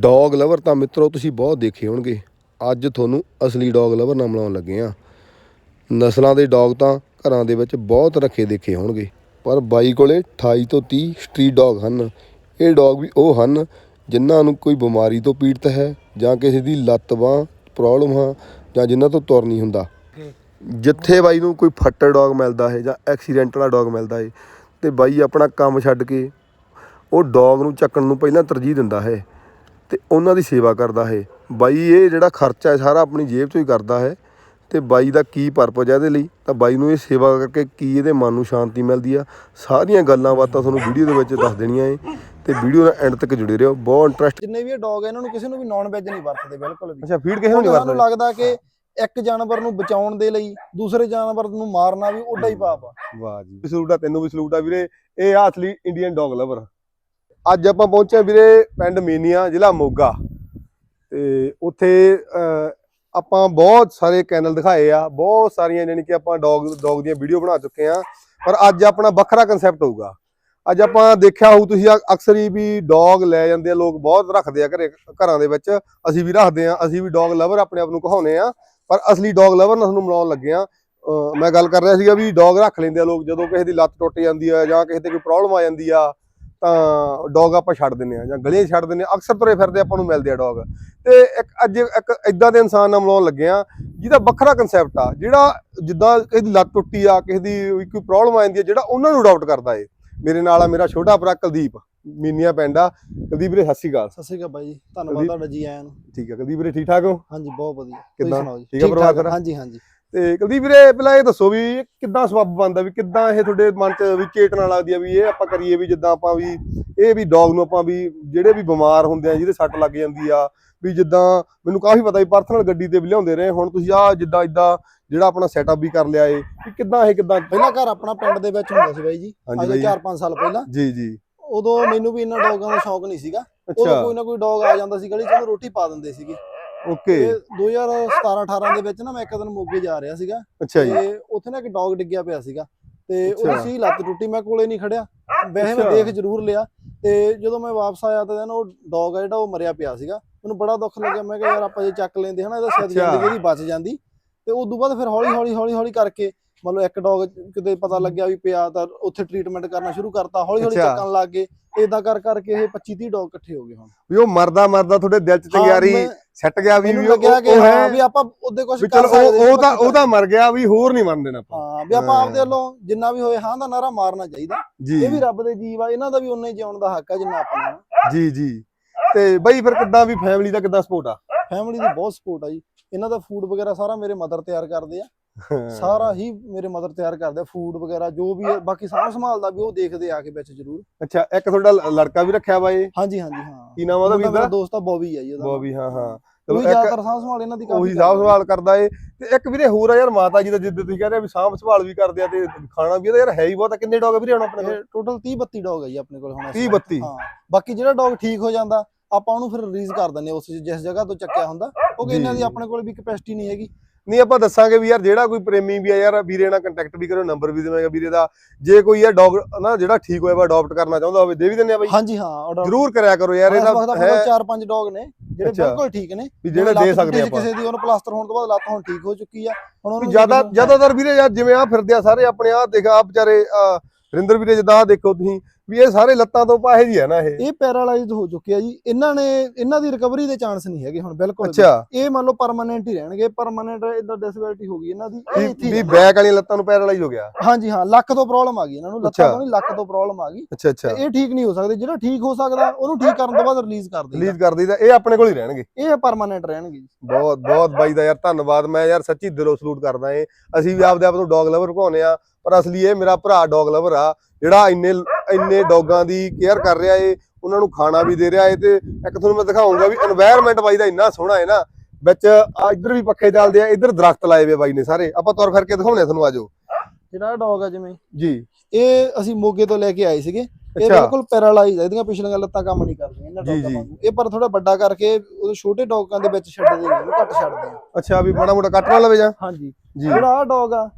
Dog lover ਤਾਂ ਮਿੱਤਰੋ ਤੁਸੀਂ ਬਹੁਤ ਦੇਖੇ ਹੋਣਗੇ। ਅੱਜ ਤੁਹਾਨੂੰ ਅਸਲੀ ਡੌਗ ਲਵਰ ਨਾਲ ਮਿਲਾਉਣ ਲੱਗੇ ਆ ਨਸਲਾਂ ਦੇ ਡੌਗ ਤਾਂ ਘਰਾਂ ਦੇ ਵਿੱਚ ਬਹੁਤ ਰੱਖੇ ਦੇਖੇ ਹੋਣਗੇ। ਪਰ ਬਾਈ ਕੋਲੇ 28 ਤੋਂ 30 ਸਟਰੀਟ ਡੌਗ ਹਨ। ਇਹ ਡੌਗ ਵੀ ਉਹ ਹਨ ਜਿਨ੍ਹਾਂ ਨੂੰ ਕੋਈ ਬਿਮਾਰੀ ਤੋਂ ਪੀੜਤ ਹੈ ਜਾਂ ਕਿਸੇ ਦੀ ਲੱਤ ਬਾਂਹ ਪ੍ਰੋਬਲਮ ਆ ਜਾਂ ਜਿਨ੍ਹਾਂ ਤੋਂ ਤੁਰ ਨਹੀਂ ਹੁੰਦਾ। ਜਿੱਥੇ ਬਾਈ ਨੂੰ ਕੋਈ ਫੱਟੜ ਡੌਗ ਮਿਲਦਾ ਹੈ ਜਾਂ ਐਕਸੀਡੈਂਟ ਵਾਲਾ ਡੌਗ ਮਿਲਦਾ ਹੈ ਤੇ ਬਾਈ ਆਪਣਾ ਕੰਮ ਛੱਡ ਕੇ ਉਹ ਡੌਗ ਨੂੰ ਚੱਕਣ ਨੂੰ ਪਹਿਲਾਂ ਤਰਜੀਹ ਦਿੰਦਾ ਹੈ। ਤੇ ਉਹਨਾਂ ਦੀ ਸੇਵਾ ਕਰਦਾ ਹੈ ਬਾਈ ਇਹ ਜਿਹੜਾ ਖਰਚਾ ਹੈ ਸਾਰਾ ਆਪਣੀ ਜੇਬ ਚੋਂ ਹੀ ਕਰਦਾ ਹੈ ਤੇ ਬਾਈ ਦਾ ਕੀ ਪਰਪਸ ਹੈ ਇਹਦੇ ਲਈ? ਤਾਂ ਬਾਈ ਨੂੰ ਇਹ ਸੇਵਾ ਕਰਕੇ ਕੀ ਇਹਦੇ ਮਨ ਨੂੰ ਸ਼ਾਂਤੀ ਮਿਲਦੀ ਆ। ਸਾਰੀਆਂ ਗੱਲਾਂ ਬਾਤਾਂ ਤੁਹਾਨੂੰ ਵੀਡੀਓ ਦੇ ਵਿੱਚ ਦੱਸ ਦੇਣੀਆਂ ਏ। ਤੇ ਵੀਡੀਓ ਨਾਲ ਐਂਡ ਤੱਕ ਜੁੜੇ ਰਹੋ। ਬਹੁਤ ਇੰਟਰਸਟ ਜਿੰਨੇ ਵੀ ਡੌਗ ਆ ਇਹਨਾਂ ਨੂੰ ਕਿਸੇ ਨੂੰ ਵੀ ਨਾਨ ਵੈਜ ਨਹੀਂ ਵਰਤਦੇ ਬਿਲਕੁਲ ਵੀ। ਅੱਛਾ ਫੀਡ ਕਿਸੇ ਨੂੰ ਨਹੀਂ ਵਰਤਦੇ? ਲੱਗਦਾ ਕਿ ਇੱਕ ਜਾਨਵਰ ਨੂੰ ਬਚਾਉਣ ਦੇ ਲਈ ਦੂਸਰੇ ਜਾਨਵਰ ਨੂੰ ਮਾਰਨਾ ਵੀ ਓਡਾ ਹੀ ਪਾਪ ਆ। ਵਾਹ ਜੀ। ਸਲੂਟ ਆ ਤੈਨੂੰ ਵੀ ਸਲੂਟ ਆ ਵੀਰੇ। ਇਹ ਆ ਅਸਲੀ ਇੰਡੀਅਨ ਡੌਗ ਲਵਰ ਅੱਜ ਆਪਾਂ ਪਹੁੰਚੇ ਵੀਰੇ ਪਿੰਡ ਮੀਨੀਆ, ਜ਼ਿਲ੍ਹਾ ਮੋਗਾ। ਤੇ ਉੱਥੇ ਆਪਾਂ ਬਹੁਤ ਸਾਰੇ ਕੈਨਲ ਦਿਖਾਏ ਆ, ਬਹੁਤ ਸਾਰੀਆਂ ਯਾਨੀ ਕਿ ਆਪਾਂ ਡੌਗ ਡੌਗ ਦੀਆਂ ਵੀਡੀਓ ਬਣਾ ਚੁੱਕੇ ਆ ਪਰ ਅੱਜ ਆਪਣਾ ਵੱਖਰਾ ਕਨਸੈਪਟ ਹੋਊਗਾ। ਅੱਜ ਆਪਾਂ ਦੇਖਿਆ ਹੋਊ ਤੁਸੀਂ ਅਕਸਰ ਹੀ ਵੀ ਡੌਗ ਲੈ ਜਾਂਦੇ ਆ, ਲੋਕ ਬਹੁਤ ਰੱਖਦੇ ਆ ਘਰੇ, ਘਰਾਂ ਦੇ ਵਿੱਚ। ਅਸੀਂ ਵੀ ਰੱਖਦੇ ਆ, ਅਸੀਂ ਵੀ ਡੌਗ ਲਵਰ ਆਪਣੇ ਆਪ ਨੂੰ ਕਹਾਉਨੇ ਆ। ਪਰ ਅਸਲੀ ਡੌਗ ਲਵਰ ਨਾਲ ਤੁਹਾਨੂੰ ਮਿਲਾਉਣ ਲੱਗੇ ਆ। ਮੈਂ ਗੱਲ ਕਰ ਰਿਹਾ ਸੀਗਾ ਵੀ ਡੌਗ ਰੱਖ ਲੈਂਦੇ ਆ ਲੋਕ, ਜਦੋਂ ਕਿਸੇ ਦੀ ਲੱਤ ਟੁੱਟ ਜਾਂਦੀ ਆ ਜਾਂ ਕਿਸੇ ਤੇ ਕੋਈ ਪ੍ਰੋਬਲਮ ਆ ਜਾਂਦੀ ਆ। ਤਾਂ ਡੌਗ ਆਪਾਂ ਛੱਡ ਦਿੰਨੇ ਆ ਜਾਂ ਗਲੀਆਂ ਛੱਡ ਦਿੰਨੇ ਆ ਅਕਸਰ ਤੁਰੇ ਫਿਰਦੇ ਆਪਾਂ ਨੂੰ ਮਿਲਦੇ ਆ ਡੌਗ ਤੇ ਇੱਕ ਅੱਜ ਇੱਕ ਇਦਾਂ ਦੇ ਇਨਸਾਨ ਨਾਲ ਮਿਲਾਉਣ ਲੱਗੇ ਆ ਜਿਹਦਾ ਵੱਖਰਾ ਕਨਸੈਪਟ ਆ ਜਿਹੜਾ ਜਿੱਦਾਂ ਕਿਸੇ ਦੀ ਲੱਤ ਟੁੱਟੀ ਆ ਕਿਸੇ ਦੀ ਕੋਈ ਪ੍ਰੋਬਲਮ ਆ ਜਾਂਦੀ ਆ ਜਿਹੜਾ ਉਹਨਾਂ ਨੂੰ ਅਡਾਪਟ ਕਰਦਾ ਏ। ਮੇਰੇ ਨਾਲ ਆ ਮੇਰਾ ਛੋਟਾ ਭਰਾ ਕੁਲਦੀਪ ਮੀਨੀਆ ਪਿੰਡਾ ਕੁਲਦੀਪ ਵੀਰੇ ਸਤਿ ਸ਼੍ਰੀ ਅਕਾਲ। ਸਤਿ ਸ਼੍ਰੀ ਅਕਾਲ ਬਾਈ ਜੀ। ਧੰਨਵਾਦ ਤੁਹਾਡਾ ਜੀ ਆਇਆਂ ਨੂੰ। ਠੀਕ ਆ। ਕੁਲਦੀਪ ਵੀਰੇ ਠੀਕ ਠਾਕ ਹੋ? ਹਾਂਜੀ ਬਹੁਤ ਵਧੀਆ। ਕਿੱਦਾਂ? ਠੀਕ ਆ ਪਰਿਵਾਰ? ਹਾਂਜੀ ਹਾਂਜੀ। ਤੇ ਕੁਲਦੀਪ ਵੀਰੇ ਪਹਿਲਾਂ ਇਹ ਦੱਸੋ ਵੀ ਕਿੱਦਾਂ ਸਬੱਬ ਬਣਦਾ ਵੀ ਕਿੱਦਾਂ ਇਹ ਤੁਹਾਡੇ ਮਨ 'ਚ ਵੀ ਚੇਤਨਾ ਲੱਗਦੀ ਆ ਵੀ ਇਹ ਆਪਾਂ ਕਰੀਏ ਵੀ ਜਿੱਦਾਂ ਆਪਾਂ ਵੀ ਇਹ ਵੀ ਡੌਗ ਨੂੰ ਆਪਾਂ ਵੀ ਜਿਹੜੇ ਵੀ ਬਿਮਾਰ ਹੁੰਦੇ ਆ ਜਿਹਦੇ ਸੱਟ ਲੱਗ ਜਾਂਦੀ ਆ ਵੀ ਜਿੱਦਾਂ ਮੈਨੂੰ ਕਾਫੀ ਪਤਾ ਵੀ ਪਰਸਨਲ ਗੱਡੀ ਤੇ ਵੀ ਲਿਆਉਂਦੇ ਰਹੇ ਹੁਣ ਤੁਸੀਂ ਆ ਜਿੱਦਾਂ ਇਦਾਂ ਜਿਹੜਾ ਆਪਣਾ ਸੈਟਅਪ ਵੀ ਕਰ ਲਿਆ ਏ ਵੀ ਕਿੱਦਾਂ ਇਹ ਕਿੱਦਾਂ ਪਹਿਲਾਂ ਘਰ ਆਪਣਾ ਪਿੰਡ ਦੇ ਵਿੱਚ ਹੁੰਦਾ ਸੀ ਬਾਈ ਜੀ ਅੱਜ ਬਾਈ। 4-5 ਸਾਲ ਪਹਿਲਾਂ। ਜੀ ਜੀ। ਉਦੋਂ ਮੈਨੂੰ ਵੀ ਇਹਨਾਂ ਡੌਗਾਂ ਦਾ ਸ਼ੌਕ ਨਹੀਂ ਸੀਗਾ। ਉਦੋਂ ਕੋਈ ਨਾ ਕੋਈ ਡੌਗ ਆ ਜਾਂਦਾ ਸੀ ਗਲੀ 'ਚ ਉਹਨੂੰ ਰੋਟੀ ਪਾ ਦਿੰਦੇ ਸੀਗੇ। ਓਕੇ ਤੇ 2017-18 ਦੇ ਵਿੱਚ ਨਾ ਮੈਂ ਇੱਕ ਦਿਨ ਮੋਗੇ ਜਾ ਰਿਹਾ ਸੀਗਾ ਅੱਛਾ ਜੀ ਤੇ ਉੱਥੇ ਨਾ ਇੱਕ ਡੌਗ ਡਿੱਗਿਆ ਪਿਆ ਸੀਗਾ ਤੇ। ਉਹਦੀ ਸੀ ਲੱਤ ਟੁੱਟੀ ਮੈਂ ਕੋਲੇ ਨਹੀਂ ਖੜਿਆ ਵੈਸੇ ਮੈਂ। ਦੇਖ ਜ਼ਰੂਰ ਲਿਆ ਤੇ ਜਦੋਂ ਮੈਂ ਵਾਪਸ ਆਇਆ ਤਾਂ ਉਹ ਡੌਗ ਆ ਜਿਹੜਾ ਉਹ ਮਰਿਆ ਪਿਆ ਸੀਗਾ ਮੈਨੂੰ ਬੜਾ ਦੁੱਖ ਲੱਗਿਆ ਮੈਂ ਕਿਹਾ ਯਾਰ ਆਪਾਂ ਜੇ ਚੱਕ ਲੈਂਦੇ ਹਨਾ ਇਹਦਾ ਸ਼ਾਇਦ। ਜ਼ਿੰਦਗੀ ਇਹਦੀ ਬਚ ਜਾਂਦੀ ਤੇ ਉਸ ਤੋਂ ਬਾਅਦ ਫਿਰ ਹੌਲੀ ਹੌਲੀ ਹੌਲੀ ਹੌਲੀ ਕਰਕੇ ਮੰਨ ਲਓ ਇੱਕ ਡੌਗ ਕਿਤੇ ਪਤਾ ਲੱਗਿਆ ਵੀ ਪਿਆ ਤਾਂ ਉੱਥੇ ਟ੍ਰੀਟਮੈਂਟ ਕਰਨਾ ਸ਼ੁਰੂ ਕਰਤਾ ਹੌਲੀ ਹੌਲੀ ਅੱਛਾ। ਚੱਕਣ ਲੱਗ ਗਏ। ਇਦਾਂ ਕਰ ਕਰਕੇ ਇਹ 25 30 ਡੌਗ ਇਕੱਠੇ ਹੋ ਗਏ ਹੁਣ। ਵੀ ਉਹ ਮਰਦਾ ਮਰਦਾ ਤੁਹਾਡੇ ਦਿਲ 'ਚ ਹਾਂ, ਚੰਗਿਆਰੀ ਮੈਂ- ਸੈੱਟ ਗਿਆ ਵੀ ਮੈਨੂੰ ਵੀ ਉਹ ਕਿ ਉਹ ਹਾਂ। ਹੈ ਵੀ ਆਪਾਂ ਉਹਦੇ ਕੁਝ ਵੀ ਕਰ ਚਲੋ ਸਕਦੇ ਉਹ ਉਹ ਤਾਂ ਉਹ ਤਾਂ ਮਰ ਗਿਆ ਵੀ ਹੋਰ ਨਹੀਂ ਮਰਨ ਦੇਣਾ ਆਪਾਂ। ਹਾਂ ਵੀ ਆਪਾਂ। ਆਪਦੇ ਵੱਲੋਂ ਜਿੰਨਾ ਵੀ ਹੋਏ ਹਾਂ ਦਾ ਨਾਰਾ ਮਾਰਨਾ ਚਾਹੀਦਾ। ਜੀ। ਇਹ ਵੀ ਰੱਬ ਦੇ ਜੀਵ ਆ ਇਹਨਾਂ ਦਾ ਵੀ ਉਨਾ ਹੀ ਜਿਉਣ ਦਾ ਹੱਕ ਆ ਜਿੰਨਾ ਆਪਣਾ। ਜੀ ਜੀ। ਤੇ ਬਈ ਫਿਰ ਕਿੱਦਾਂ ਵੀ ਫੈਮਿਲੀ ਦਾ ਕਿੱਦਾਂ ਸਪੋਰਟ ਆ? ਫੈਮਿਲੀ ਦੀ ਬਹੁਤ ਸਪੋਰਟ ਆ ਜੀ। ਇਹਨਾਂ ਦਾ ਫੂਡ ਵਗੈਰਾ ਸਾਰਾ ਮੇਰੇ ਮਦਰ ਤਿਆਰ ਕਰਦੇ ਆ। ਸਾਰਾ ਹੀ। ਮੇਰੇ ਮਦਰ ਤਿਆਰ ਕਰਦੇ ਫੂਡ ਵਗੈਰਾ ਜੋ ਵੀ ਬਾਕੀ ਸਾਰਾ ਸੰਭਾਲਦਾ ਵੀ ਉਹ ਦੇਖਦੇ ਆ ਕੇ ਵਿੱਚ ਜ਼ਰੂਰ। ਅੱਛਾ ਇੱਕ ਤੁਹਾਡਾ ਲੜਕਾ ਵੀ ਰੱਖਿਆ ਵਾ ਇਹ? ਹਾਂਜੀ ਹਾਂਜੀ ਹਾਂ। ਕੀ ਨਾਮ ਉਹਦਾ ਵੀਰ ਮੇਰਾ ਦਾ ਦੋਸਤ ਆ ਬੋਬੀ ਆ ਜੀ ਉਹਦਾ। ਬੋਬੀ ਹਾਂ ਹਾਂ। ਉਹ ਜ਼ਿਆਦਾਤਰ ਸਾਂਭ ਸੰਭਾਲ ਇਹਨਾਂ ਦੀ ਕਾਫੀ ਉਹੀ ਸਾਂਭ ਸੰਭਾਲ ਕਰਦਾ ਏ। ਤੇ ਇੱਕ ਵੀਰੇ ਹੋਰ ਆ ਯਾਰ ਮਾਤਾ ਜੀ ਦਾ ਜਿੱਦ ਤੁਸੀਂ ਕਹਿ ਰਹੇ ਆ ਵੀ ਸਾਂਭ ਸੰਭਾਲ ਵੀ ਕਰਦੇ ਆ ਤੇ ਖਾਣਾ ਵੀ ਇਹਦਾ ਯਾਰ ਹੈ ਹੀ ਬਹੁਤ ਕਿੰਨੇ ਡੌਗ ਵੀਰੇ ਹੁਣ ਆਪਣੇ ਕੋਲ? ਟੋਟਲ 30 32 ਡੌਗ ਆ ਜੀ ਆਪਣੇ ਕੋਲ ਹੁਣ ਇਸ 30 ਵਕਤ। 32 ਹਾਂ। ਬਾਕੀ ਜਿਹੜਾ ਡੌਗ ਠੀਕ ਹੋ ਜਾਂਦਾ ਆਪਾਂ ਉਹਨੂੰ ਫਿਰ ਰਿਲੀਜ਼ ਕਰ ਦਿੰਦੇ ਉਸ ਜਿਸ ਜਗ੍ਹਾ ਤੋਂ ਚੱਕਿਆ ਹੁੰਦਾ। ਕਿਉਂਕਿ ਇਹਨਾਂ ਦੀ। ਆਪਣੇ ਕੋਲ ਵੀ ਕਪੈਸਿਟੀ ਨਹੀਂ ਹੈਗੀ। ਨਹੀਂ ਆਪਾਂ ਦੱਸਾਂਗੇ ਵੀ ਯਾਰ ਜਿਹੜਾ ਕੋਈ ਪ੍ਰੇਮੀ ਵੀ ਆ ਯਾਰ ਵੀਰੇ ਨਾਲ ਕੰਟੈਕਟ ਵੀ ਕਰੋ ਨੰਬਰ ਵੀ ਦੇਵਾਂਗੇ ਵੀਰੇ ਦਾ। ਜੇ ਕੋਈ ਯਾਰ ਡੌਗ ਨਾ ਜਿਹੜਾ ਠੀਕ ਹੋਇਆ ਵਾ ਅਡਾਪਟ ਕਰਨਾ ਚਾਹੁੰਦਾ ਹੋਵੇ ਦੇ ਵੀ ਦਿੰਦੇ ਆ ਬਾਈ। ਹਾਂਜੀ ਹਾਂ ਜਰੂਰ ਕਰਿਆ ਕਰੋ ਯਾਰ ਇਹਦਾ ਹੈ ਚਾਰ ਪੰਜ ਡੌਗ ਨੇ ਜਿਹੜੇ। ਬਿਲਕੁਲ ਠੀਕ ਨੇ। ਵੀ ਜਿਹੜੇ ਦੇ ਸਕਦੇ ਆਪਾਂ। ਕਿਸੇ ਦੀ ਉਹਨੂੰ ਪਲਾਸਟਰ ਹੋਣ ਤੋਂ ਬਾਅਦ ਲੱਤ ਹੁਣ ਠੀਕ ਹੋ ਚੁੱਕੀ ਆ। ਹੁਣ ਉਹਨੂੰ ਜ਼ਿਆਦਾ ਜ਼ਿਆਦਾਤਰ ਵੀਰੇ ਯਾਰ ਜਿਵੇਂ ਆ ਫਿਰਦੇ ਆ ਸਾਰੇ ਆਪਣੇ ਆ ਦੇਖ ਆ ਵਿਚਾਰੇ ਰਿੰਦਰ ਵੀਰੇ ਜਿੱਦਾਂ ਦੇਖੋ ਤੁਸੀਂ ਵੀ ਇਹ ਸਾਰੇ ਲੱਤਾਂ ਤੋਂ ਪਾਹੇ ਜੀ ਆ ਨਾ ਇਹ। ਇਹ ਪੈਰਾਲਾਈਜ਼ਡ ਹੋ ਚੁੱਕੇ ਆ ਜੀ। ਇਹਨਾਂ ਨੇ ਇਹਨਾਂ ਦੀ ਰਿਕਵਰੀ ਦੇ ਚਾਂਸ ਨਹੀਂ ਹੈਗੇ ਹੁਣ ਬਿਲਕੁਲ। ਅੱਛਾ। ਇਹ ਮੰਨ ਲਓ ਪਰਮਾਨੈਂਟ ਹੀ ਰਹਿਣਗੇ। ਪਰਮਾਨੈਂਟ ਇਦਾਂ ਡਿਸੇਬਿਲਟੀ ਹੋ ਗਈ ਇਹਨਾਂ ਦੀ। ਵੀ ਹੀ ਬੈਕ ਵਾਲੀਆਂ ਲੱਤਾਂ ਨੂੰ ਪੈਰਾਲਾਈਜ਼ ਹੋ ਗਿਆ। ਹਾਂਜੀ ਹਾਂ ਲੱਕ ਤੋਂ ਪ੍ਰੋਬਲਮ ਆ ਗਈ ਇਹਨਾਂ ਨੂੰ। ਲੱਤਾਂ। ਤੋਂ ਨਹੀਂ ਲੱਕ ਤੋਂ ਪ੍ਰੋਬਲਮ ਆ ਗਈ। ਅੱਛਾ ਅੱਛਾ। ਤੇ ਇਹ ਠੀਕ ਨਹੀਂ ਹੋ ਸਕਦੇ। ਜਿਹੜਾ ਠੀਕ ਹੋ ਸਕਦਾ ਉਹਨੂੰ ਠੀਕ ਕਰਨ ਤੋਂ ਬਾਅਦ ਰਿਲੀਜ਼ ਕਰ ਦਿੰਦੇ ਰਿਲੀਜ਼ ਕਰ ਦਈਦਾ। ਇਹ ਆਪਣੇ ਕੋਲ ਹੀ ਰਹਿਣਗੇ। ਇਹ ਪਰਮਾਨੈਂਟ ਰਹਿਣਗੇ ਬਹੁਤ ਬਹੁਤ ਬਾਈ ਦਾ ਯਾਰ ਧੰਨਵਾਦ। ਮੈਂ ਯਾਰ ਸੱਚੀ ਦਿਲੋਂ ਸਲੂਟ ਕਰਦਾ ਏ ਅਸੀਂ ਵੀ ਆਪਦੇ ਆਪ ਨੂੰ ਡੌਗ ਲਵਰ ਭਾਉਨੇ ਆ ਪਰ ਅਸਲੀ ਇਹ ਮੇਰਾ ਭਰਾ ਡੌਗ ਲਵਰ ਆ। ਜਿਹੜਾ ਇੰਨੇ ਇੰਨੇ ਡੌਗਾਂ ਦੀ ਕੇਅਰ ਕਰ ਰਿਹਾ ਏ ਉਹਨਾਂ ਨੂੰ ਖਾਣਾ ਵੀ ਦੇ ਰਿਹਾ ਏ ਤੇ ਇੱਕ ਤੁਹਾਨੂੰ ਮੈਂ ਦਿਖਾਉਂਗਾ ਵੀ এনवायरमेंट ਬਾਈ ਦਾ ਇੰਨਾ ਸੋਹਣਾ ਹੈ ਨਾ ਵਿੱਚ ਇੱਧਰ ਵੀ ਪੱਖੇ ਚੱਲਦੇ ਆ ਇੱਧਰ ਦਰਖਤ ਲਾਏ ਵੇ ਬਾਈ ਨੇ ਸਾਰੇ। ਆਪਾਂ ਤੁਰ ਫਿਰ ਕੇ ਦਿਖਾਉਣੇ ਤੁਹਾਨੂੰ ਆਜੋ ਜਿਹੜਾ ਡੌਗ ਆ ਜਿਵੇਂ। ਜੀ। ਇਹ ਅਸੀਂ ਮੋਗੇ ਤੋਂ ਲੈ ਕੇ ਆਏ ਸੀਗੇ। ਇਹ ਬਿਲਕੁਲ ਪੈਰਾਲਾਈਜ਼ ਹੈ ਇਹਦੀਆਂ ਪਿਛਲੀਆਂ ਲੱਤਾਂ ਕੰਮ ਨਹੀਂ ਕਰਦੀਆਂ ਇਹਨਾਂ ਡੌਗਾਂ ਵਾਂਗੂ। ਇਹ ਪਰ ਥੋੜਾ ਵੱਡਾ ਕਰਕੇ ਉਹ ਛੋਟੇ ਡੋਗਾਂ ਦੇ ਵਿੱਚ ਛੱਡਦੇ ਨੇ ਘੱਟ ਛੱਡਦੇ ਆ। ਅੱਛਾ ਵੀ ਮਾੜਾ ਮੋਟਾ ਕੱਟ ਲਵੇ ਜਾਂ? ਹਾਂਜੀ। ਜਿਹੜਾ ਆ ਡੌਗ ਆ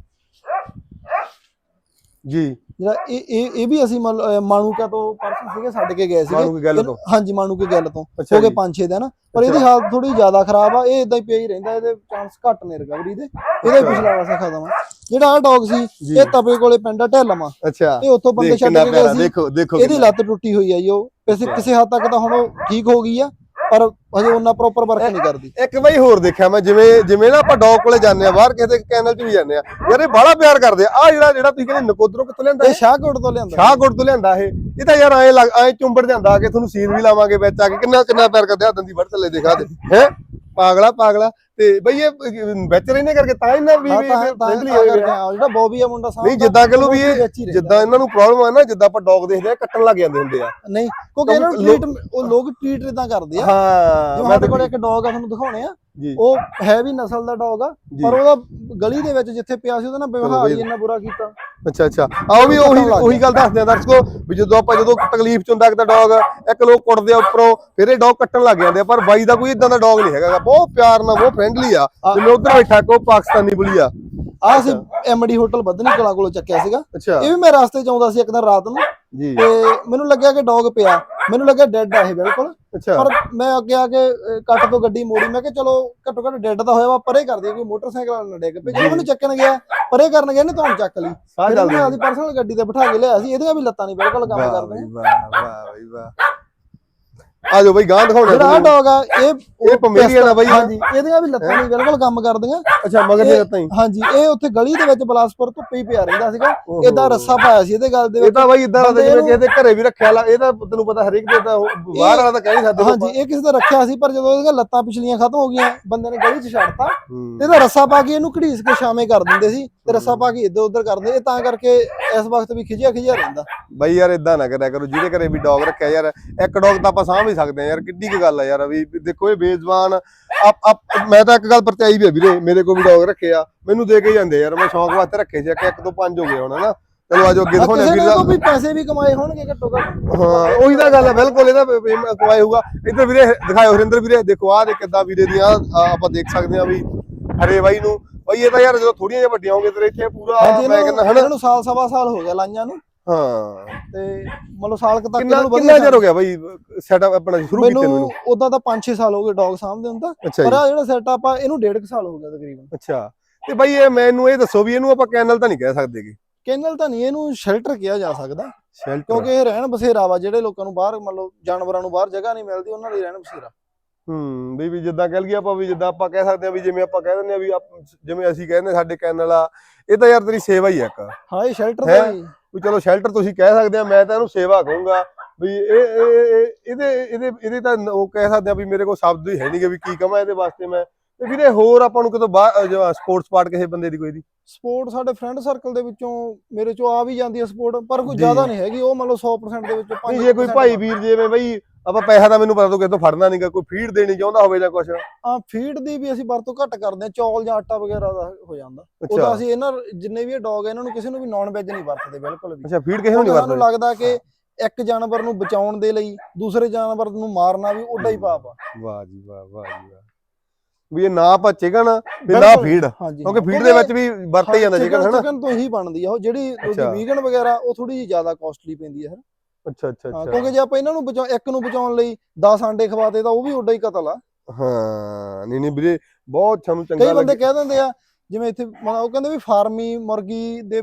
ਜੀ। ਜਿਹੜਾ ਇਹ ਇਹ ਇਹ ਵੀ ਅਸੀਂ ਮੰਨ ਲਓ, ਅਹ ਮਾਣੂਕਾ ਤੋਂ ਪਰਸਨ ਸੀਗੇ ਛੱਡ ਕੇ ਗਏ ਸੀਗੇ। ਮਾਨੂੰ ਕੀ ਗੱਲ ਤੋਂ? ਹਾਂਜੀ ਮਾਣੂਕੇ ਗੱਲ ਤੋਂ। ਅੱਛਾ ਹੋ ਗਏ ਜੀ। 5-6 ਦਿਨ। ਪਰ ਇਹਦੀ ਹਾਲਤ ਥੋੜੀ ਜ਼ਿਆਦਾ ਖਰਾਬ ਆ। ਇਹ ਇਦਾਂ ਹੀ ਪਿਆ ਹੀ ਰਹਿੰਦਾ ਇਹਦੇ ਚਾਂਸ ਘੱਟ ਨੇ ਰਿਕਵਰੀ ਦੇ। ਇਹਦਾ ਹੀ ਪਿਛਲਾ ਵਾਸਾ ਖਤਮ ਆ। ਜਿਹੜਾ ਆ ਡੌਗ ਸੀ। ਇਹ ਤਪੇ ਕੋਲੇ ਪਿੰਡ ਢੈਲਮਾ ਅੱਛਾ। ਇਹ ਉੱਥੋਂ ਬੰਦੇ ਦੇਖ ਛੱਡ ਕਿੰਨਾ ਕੇ ਪਿਆਰਾ ਗਏ ਸੀ। ਦੇਖੋ ਦੇਖੋ ਇਹਦੀ ਕਿੰਨਾ। ਲੱਤ ਟੁੱਟੀ ਹੋਈ ਆ ਜੀ ਉਹ। ਕਿਸੇ। ਕਿਸੇ ਹੱਦ ਤੱਕ ਤਾਂ ਹੁਣ ਉਹ ਠੀਕ ਹੋ ਗਈ ਆ। ਪਰ ਹਜੇ ਉਹਨਾਂ ਪ੍ਰੋਪਰ ਵਰਕ ਨਹੀਂ ਕਰਦੀ। ਇੱਕ ਬਈ ਹੋਰ ਦੇਖਿਆ ਮੈਂ ਜਿਵੇਂ ਜਿਵੇਂ ਨਾ ਆਪਾਂ ਡੌਗ ਕੋਲੇ ਜਾਂਦੇ ਆ ਬਾਹਰ ਕਿਸੇ ਕੈਨਲ 'ਚ ਵੀ ਜਾਂਦੇ ਆ ਯਾਰ ਇਹ ਬੜਾ ਪਿਆਰ ਕਰਦੇ ਆ। ਆ ਜਿਹੜਾ ਜਿਹੜਾ ਤੁਸੀਂ ਕਹਿੰਦੇ ਨਕੋਦਰੋਂ ਕਿੱਥੋਂ ਲਿਆਂਦਾ ਇਹ ਸ਼ਾਹਕੋਟ ਤੋਂ ਲਿਆਂਦਾ। ਸ਼ਾਹਕੋਟ ਤੋਂ ਲਿਆਂਦਾ ਇਹ। ਇਹ ਤਾਂ ਯਾਰ ਐ ਲੱਗ ਐ ਚੁੰਬੜ ਜਾਂਦਾ ਆ ਕੇ ਤੁਹਾਨੂੰ ਸੀਨ ਵੀ ਲਾਵਾਂਗੇ ਵਿੱਚ ਆ ਕੇ। ਕਿੰਨਾ ਕਿੰਨਾ ਪਿਆਰ ਕਰਦੇ ਆ ਦੰਦੀ ਵੜ ਥੱਲੇ ਦਿਖਾ ਦੇ। ਹੈ? ਪਾਗਲਾ ਪਾਗਲਾ। ਤੇ ਬਈ ਇਹ ਵਿੱਚ ਰਹਿੰਦੇ ਕਰਕੇ ਤਾਂ ਇਹਨਾਂ ਵੀ ਤਾਂ ਹੋਏ ਜਿਹੜਾ ਬੋਬੀ ਆ ਮੁੰਡਾ ਸਾਹਮਣੇ ਨਹੀਂ ਜਿੱਦਾਂ ਕਿ ਲੋ ਵੀ ਇਹ। ਜਿੱਦਾਂ ਇਹਨਾਂ ਨੂੰ ਪ੍ਰੋਬਲਮ ਆ ਨਾ ਜਿੱਦਾਂ ਆਪਾਂ ਡੌਗ ਦੇਖਦੇ ਆ ਕੱਟਣ ਲੱਗ ਜਾਂਦੇ ਹੁੰਦੇ ਆ। ਨਹੀਂ ਕਿਉਂਕਿ ਇਹਨਾਂ ਨੂੰ ਟ੍ਰੀਟ ਉਹ ਲੋਕ ਟ੍ਰੀਟ ਇਦਾਂ ਕਰਦੇ ਆ। ਹਾਂ ਸਾਡੇ ਕੋਲ ਇੱਕ ਡੌਗ ਆ ਤੁਹਾਨੂੰ ਦਿਖਾਉਣੇ ਆ। ਉਹ ਹੈ ਵੀ ਨਸਲ ਦਾ ਡੌਗ ਆ ਪਰ ਉਹਦਾ ਗਲੀ ਦੇ ਵਿੱਚ ਜਿੱਥੇ ਪਿਆ ਸੀ ਉਹਦਾ ਨਾ ਵਿਵਹਾਰ ਹੀ। ਇੰਨਾ ਬੁਰਾ ਕੀਤਾ। ਅੱਛਾ ਅੱਛਾ। ਆਓ ਵੀ ਉਹੀ ਉਹੀ ਗੱਲ ਦੱਸਦੇ ਆ ਦਰਸ਼ਕੋ ਵੀ ਜਦੋਂ ਆਪਾਂ ਜਦੋਂ ਤਕਲੀਫ ਚ ਹੁੰਦਾ ਕਿਤਾ ਡੌਗ ਇੱਕ ਲੋਕ ਕੁੱਟਦੇ ਆ ਉੱਪਰੋਂ ਫਿਰ ਇਹ ਡੌਗ ਕੱਟਣ ਲੱਗ ਜਾਂਦੇ ਆ। ਪਰ ਬਾਈ ਦਾ ਕੋਈ ਇਦਾਂ ਦਾ ਡੌਗ ਨਹੀਂ ਹੈਗਾ। ਬਹੁਤ ਪਿਆਰ ਨਾਲ ਬਹੁਤ ਫ੍ਰੈਂਡਲੀ ਆ। ਜਿਵੇਂ ਉਧਰ ਬੈਠਾ ਕੋ ਪਾਕਿਸਤਾਨੀ ਬੁਲੀ ਆ। ਆ ਸੀ ਐਮਡੀ ਹੋਟਲ ਬੱਧਨੀ ਕਲਾ ਕੋਲੋਂ ਚੱਕਿਆ ਸੀਗਾ। ਇਹ ਵੀ ਮੈਂ ਰਸਤੇ ਚ ਆਉਂਦਾ ਸੀ ਇੱਕ ਦਿਨ ਰਾਤ ਨੂੰ। ਤੇ ਮੈਨੂੰ ਲੱਗਿਆ ਕਿ ਡੌਗ ਪਿਆ। ਮੈਨੂੰ ਲੱਗਿਆ ਡੈੱਡ ਆ ਇਹ ਬਿਲਕੁਲ। ਅੱਛਾ। ਪਰ ਮੈਂ ਅੱਗੇ ਆ ਕੇ ਅਹ, ਕੱਟ ਤੋਂ ਗੱਡੀ ਮੋੜੀ ਮੈਂ ਕਿਹਾ ਚਲੋ ਘੱਟੋ ਘੱਟ ਡੈੱਡ ਤਾਂ ਹੋਇਆ ਵਾ ਪਰੇ ਕਰ ਦਈਏ ਕੋਈ ਮੋਟਰਸਾਈਕਲ ਵਾਲਾ ਨਾ ਡਿੱਗ ਪਏ। ਜਦੋਂ ਮੈਨੂੰ ਚੱਕਣ ਗਿਆ ਪਰੇ ਕਰਨ ਗਿਆ ਨੇ ਤੁਹਾਨੂੰ ਚੱਕ ਲਈ। ਸਾਹ ਫਿਰ ਚੱਲਦੀ ਮੈਂ ਆਪਦੀ ਪਰਸਨਲ ਗੱਡੀ ਤੇ ਬਿਠਾ ਕੇ ਲਿਆ ਸੀ ਇਹਦੀਆਂ ਵੀ ਲੱਤਾਂ ਨਹੀਂ ਬਿਲਕੁਲ ਕੰਮ ਵਾਹ ਕਰਦੀਆਂ ਬਈ ਵਾਹ ਵਾਹ ਬਈ ਵਾਹ। ਆ ਜਾਓ ਬਈ ਗਾਂ ਦਿਖਾਉਣਾ ਜਿਹੜਾ। ਡੌਗ ਆ ਇਹ ਇਹ ਪਮੇਰੀਅਨ ਆ ਬਈ ਹਾਂਜੀ ਇਹਦੀਆਂ ਵੀ ਲੱਤਾਂ ਨਹੀਂ ਬਿਲਕੁਲ ਕੰਮ ਕਰਦੀਆਂ। ਅੱਛਾ ਮਗਰ ਦੇ ਤਾਂ ਹੀ। ਹਾਂਜੀ ਇਹ ਉੱਥੇ ਗਲੀ ਦੇ ਵਿੱਚ ਬਲਾਸਪੁਰ ਧੁੱਪੇ ਹੀ ਪਿਆ ਰਹਿੰਦਾ ਸੀਗਾ। ਇਦਾਂ ਰੱਸਾ ਪਾਇਆ ਸੀ ਇਹਦੇ ਗੱਲ ਦੇ ਇਹ ਵਿੱਚ ਤਾਂ ਬਈ ਇਦਾਂ ਦਾ ਜਿਵੇਂ ਕਿਸੇ ਦੇ ਘਰੇ ਵੀ ਰੱਖਿਆ ਲਾ ਇਹ ਤਾਂ ਤੈਨੂੰ ਪਤਾ ਹਰੇਕ ਦੇ ਤਾਂ ਬਾਹਰ ਵਾਲਾ ਤਾਂ ਕਹਿ ਨਹੀਂ ਸਕਦੇ ਹਾਂਜੀ ਇਹ ਕਿਸੇ ਦਾ ਰੱਖਿਆ ਸੀ ਪਰ ਜਦੋਂ ਇਹਦੀਆਂ ਲੱਤਾਂ ਪਿਛਲੀਆਂ ਖਤਮ ਹੋ ਗਈਆਂ ਬੰਦੇ ਨੇ ਗਲੀ 'ਚ ਛੱਡਤਾ। ਤੇ ਇਹਦਾ ਰੱਸਾ ਪਾ ਕੇ ਇਹਨੂੰ ਘੜੀਸ ਕੇ ਸ਼ਾਮੇ ਕਰ ਦਿੰਦੇ ਸੀ ਤੇ ਰੱਸਾ ਪਾ ਕੇ ਇੱਧਰ ਉੱਧਰ ਕਰਦੇ ਇਹ ਤਾਂ ਕਰਕੇ ਇਸ ਵਕਤ ਵੀ ਖਿਜਿਆ ਖਿਜਿਆ ਰਹਿੰਦਾ। ਬਈ ਯਾਰ ਇਦਾਂ ਨਾ ਕਰਿਆ ਕਰੋ ਜਿਹਦੇ ਘਰੇ ਵੀ ਡੌਗ ਰੱਖਿਆ ਯਾਰ ਇੱਕ ਡੌਗ ਤਾਂ ਆਪਾਂ ਸਾਂਭ ਹੀ ਸਕਦੇ ਆ ਯਾਰ ਕਿੱਡੀ ਕੁ ਗੱਲ ਆ ਯਾਰ ਵੀ ਦੇਖੋ ਇਹ ਬੇਜ਼ਬਾਨ ਮੈਂ ਤਾਂ ਇੱਕ ਗੱਲ ਪਰਚਾਈ ਵੀ ਆ ਵੀਰੇ ਮੇਰੇ ਕੋਲ ਵੀ ਡੌਗ ਰੱਖੇ ਆ ਮੈਨੂੰ ਦੇ ਕੇ ਜਾਂਦੇ ਯਾਰ ਮੈਂ ਸ਼ੌਂਕ ਵਾਸਤੇ ਰੱਖੇ ਸੀ ਇੱਕ ਤੋਂ ਪੰਜ ਹੋ ਗਏ ਹੁਣ ਹਨਾ? ਚਲੋ ਆਜੋ ਅੱਗੇ ਦਿਖਾਉਣੇ ਵੀਰ ਦਾ ਵੀ ਪੈਸੇ ਵੀ ਕਮਾਏ ਹੋਣਗੇ ਘੱਟੋ ਘੱਟ। ਹਾਂ ਉਹੀ ਤਾਂ ਗੱਲ ਹੈ ਬਿਲਕੁਲ ਇਹਦਾ ਕਵਾਈ ਹੋਊਗਾ। ਇੱਧਰ ਵੀਰੇ ਦਿਖਾਇਓ ਹਰਿੰਦਰ ਵੀਰੇ ਦੇਖੋ ਆਹ ਦੇ ਕਿੱਦਾਂ ਵੀਰੇ ਦੀਆਂ ਆਪਾਂ ਦੇਖ ਸਕਦੇ ਆ ਵੀ ਹਰੇ ਬਾਈ ਨੂੰ। ਬਈ ਇਹ ਤਾਂ ਯਾਰ ਜਦੋਂ ਥੋੜੀਆਂ ਜਿਹੀਆਂ ਵੱਡੀਆਂ ਹੋਣਗੇ ਤੇ ਇੱਥੇ ਪੂਰਾ ਮੈਂ ਕਹਿੰਦਾ ਹਨਾ? ਇਹਨਾਂ ਨੂੰ ਸਾਲ ਸਵਾ ਸਾਲ ਹੋ ਗਿਆ ਲਾਈਆਂ ਨੂੰ। ਹਾਂ। ਤੇ ਮਤਲਬ ਸਾਲ ਕੁ ਤੱਕ ਕਿੰਨਾ ਕਿੰਨਾ ਚਿਰ ਹੋ ਗਿਆ ਬਈ ਸੈਟਅਪ ਆਪਣਾ ਸ਼ੁਰੂ ਕੀਤੇ ਨੂੰ ਮੈਨੂੰ? ਉਦਾਂ ਤਾਂ 5-6 ਸਾਲ ਹੋ ਗਏ ਡੌਗ ਸਾਂਭਦੇ ਹੁੰਦਾ ਪਰ ਆ ਜਿਹੜਾ ਸੈਟਅਪ ਆ ਇਹਨੂੰ ਡੇਢ ਕੁ ਸਾਲ ਹੋ ਗਿਆ ਤਕਰੀਬਨ। ਅੱਛਾ। ਤੇ ਬਈ ਇਹ ਮੈਨੂੰ ਇਹ ਦੱਸੋ ਵੀ ਇਹਨੂੰ ਆਪਾਂ ਕੈਨਲ ਤਾਂ ਨਹੀਂ ਕਹਿ ਸਕਦੇਗੇ ਕੈਨਲ ਤਾਂ ਨਹੀਂ ਇਹਨੂੰ ਸ਼ੈਲਟਰ ਕਿਹਾ ਜਾ ਸਕਦਾ। ਸ਼ੈਲਟਰ ਕਿਉਂਕਿ ਇਹ ਰਹਿਣ ਬਸੇਰਾ ਵਾ ਜਿਹੜੇ ਲੋਕਾਂ ਨੂੰ ਬਾਹਰ ਮੰਨ ਲਓ ਜਾਨਵਰਾਂ ਨੂੰ ਬਾਹਰ ਜਗ੍ਹਾ ਨਹੀਂ ਮਿਲਦੀ ਉਹਨਾਂ ਲਈ ਰਹਿਣ ਬਸੇਰਾ। ਹੂੰ ਵੀ ਵੀ ਜਿੱਦਾਂ ਕਹਿ ਲਈਏ ਆਪਾਂ ਵੀ ਜਿੱਦਾਂ ਆਪਾਂ ਕਹਿ ਸਕਦੇ ਆ ਵੀ ਜਿਵੇਂ ਆਪਾਂ ਕਹਿ ਦਿੰਦੇ ਆ ਵੀ ਜਿਵੇਂ ਅਸੀਂ ਕਹਿੰਦੇ ਸਾਡੇ ਕੈਨਲ ਆ ਇਹ ਤਾਂ ਯਾਰ ਤੇਰੀ ਸੇਵਾ ਹੀ ਆ ਇੱਕ। ਹਾਂ ਇਹ ਸ਼ੈਲਟਰ? ਦਾ ਹੀ ਵੀ ਚਲੋ ਸ਼ੈਲਟਰ ਤੁਸੀਂ ਕਹਿ ਸਕਦੇ ਆ ਮੈਂ ਤਾਂ ਇਹਨੂੰ ਸੇਵਾ ਕਹੂੰਗਾ ਵੀ ਇਹ ਇਹ- ਇਹ- ਇਹਦੇ ਇਹਦੇ ਇਹਦੇ ਤਾਂ ਉਹ ਕਹਿ ਸਕਦੇ ਆ ਵੀ ਮੇਰੇ ਕੋਲ ਸ਼ਬਦ ਹੀ ਹੈ ਨਹੀਂਗੇ ਵੀ ਕੀ ਕਹਾਂ ਇਹਦੇ ਵਾਸਤੇ ਮੈਂ। ਤੇ ਵੀਰੇ ਹੋਰ ਆਪਾਂ ਨੂੰ ਕਿਤੋਂ ਬਾਹਰ ਸਪੋਰਟਸ ਪਾਰਟ ਕਿਸੇ ਬੰਦੇ ਦੀ ਕੋਈ ਦੀ ਸਪੋਰਟ ਸਾਡੇ ਫਰੈਂਡ ਸਰਕਲ ਦੇ ਵਿੱਚੋਂ ਮੇਰੇ ਚੋਂ ਆ ਵੀ ਜਾਂਦੀ ਹੈ ਸਪੋਰਟ ਪਰ ਕੋਈ। ਜ਼ਿਆਦਾ ਨਹੀਂ ਹੈਗੀ ਉਹ ਮੰਨ ਲਓ 100% ਦੇ ਵਿੱਚੋਂ ਨਹੀਂ ਜੇ ਕੋਈ 5% ਭਾਈ ਵੀਰ ਜਿਵੇਂ ਬਈ ਆਪਾਂ ਪੈਸਾ ਤਾਂ ਮੈਨੂੰ ਪਤਾ ਤੂੰ ਕਿਤੋਂ ਫੜਨਾ ਨਹੀਂਗਾ ਕੋਈ ਫੀਡ ਦੇਣੀ ਚਾਹੁੰਦਾ ਹੋਵੇ ਜਾਂ ਕੁਝ ਹਾਂ ਫੀਡ ਦੀ ਵੀ ਅਸੀਂ ਵਰਤੋਂ ਘੱਟ ਕਰਦੇ ਹਾਂ ਚੌਲ ਜਾਂ ਆਟਾ ਵਗੈਰਾ ਦਾ ਹੋ ਜਾਂਦਾ। ਉਹਦਾ ਅਸੀਂ ਇਹਨਾਂ ਜਿੰਨੇ ਵੀ ਡੌਗ ਇਹਨਾਂ ਨੂੰ ਕਿਸੇ ਨੂੰ ਵੀ ਨਾਨ ਵੈਜ ਨਹੀਂ ਵਰਤਦੇ ਬਿਲਕੁਲ ਵੀ। ਅੱਛਾ ਫੀਡ ਕਿਸੇ ਨੂੰ ਨਹੀਂ ਕਿਉਂਕਿ ਸਾਨੂੰ ਵਰਤਦੇ? ਲੱਗਦਾ ਕਿ ਇੱਕ ਜਾਨਵਰ ਨੂੰ ਬਚਾਉਣ ਦੇ ਲਈ ਦੂਸਰੇ ਜਾਨਵਰ ਨੂੰ ਮਾਰਨਾ ਵੀ ਓਡਾ ਹੀ ਪਾਪ ਆ। ਵਾਹ ਜੀ ਵਾਹ ਵਾਹ ਜੀ ਵਾਹ। ਵੀ ਇਹ ਨਾ ਆਪਾਂ ਚਿਕਨ ਤੇ ਨਾ। ਫੀਡ ਕਿਉਂਕਿ ਫੀਡ ਦੇ ਵਿੱਚ ਵੀ ਵਰਤੇ ਜਾਂਦਾ ਚਿਕਨ ਹਨਾ? ਚਿਕਨ ਤੋਂ ਹੀ ਬਣਦੀ ਆ ਉਹ ਜਿਹੜੀ। ਉਹਦੀ ਵੀਗਨ ਵਗੈਰਾ ਉਹ ਥੋੜੀ ਜਿਹੀ ਜ਼ਿਆਦਾ ਕਾਸਟਲੀ ਪੈਂਦੀ ਹੈ ਅੱਛਾ ਅੱਛਾ ਅੱਛਾ। ਕਿਉਂਕਿ ਜੇ ਆਪਾਂ ਇਹਨਾਂ ਨੂੰ ਬਚਾ ਇੱਕ ਨੂੰ ਬਚਾਉਣ ਲਈ 10 ਆਂਡੇ ਖਵਾਤੇ ਤਾਂ ਉਹ ਵੀ ਓਡਾ ਹੀ ਕਤਲ ਆ। ਹਾਂ ਨਹੀਂ ਨਹੀਂ ਵੀਰੇ ਬਹੁਤ ਸਾਨੂੰ ਚੰਗਾ ਕਈ ਬੰਦੇ ਕਹਿ ਦਿੰਦੇ ਆ ਜਿਵੇਂ ਇੱਥੇ ਮਤਲਬ ਉਹ ਕਹਿੰਦੇ ਵੀ ਫਾਰਮੀ ਮੁਰਗੀ ਦੇ